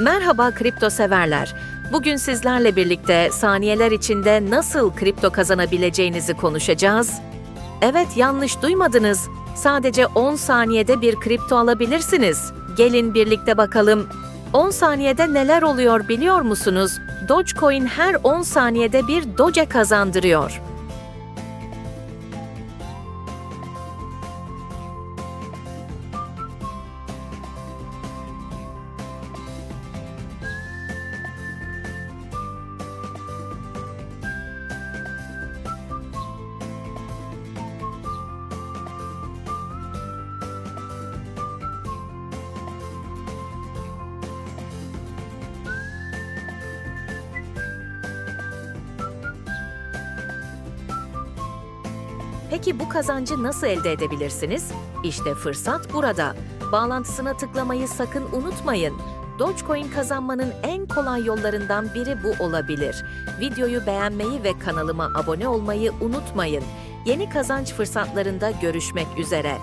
Merhaba kripto severler. Bugün sizlerle birlikte saniyeler içinde nasıl kripto kazanabileceğinizi konuşacağız. Evet yanlış duymadınız. Sadece 10 saniyede bir kripto alabilirsiniz. Gelin birlikte bakalım. 10 saniyede neler oluyor biliyor musunuz? Dogecoin her 10 saniyede bir Doge kazandırıyor. Peki bu kazancı nasıl elde edebilirsiniz? İşte fırsat burada. Bağlantısına tıklamayı sakın unutmayın. Dogecoin kazanmanın en kolay yollarından biri bu olabilir. Videoyu beğenmeyi ve kanalıma abone olmayı unutmayın. Yeni kazanç fırsatlarında görüşmek üzere.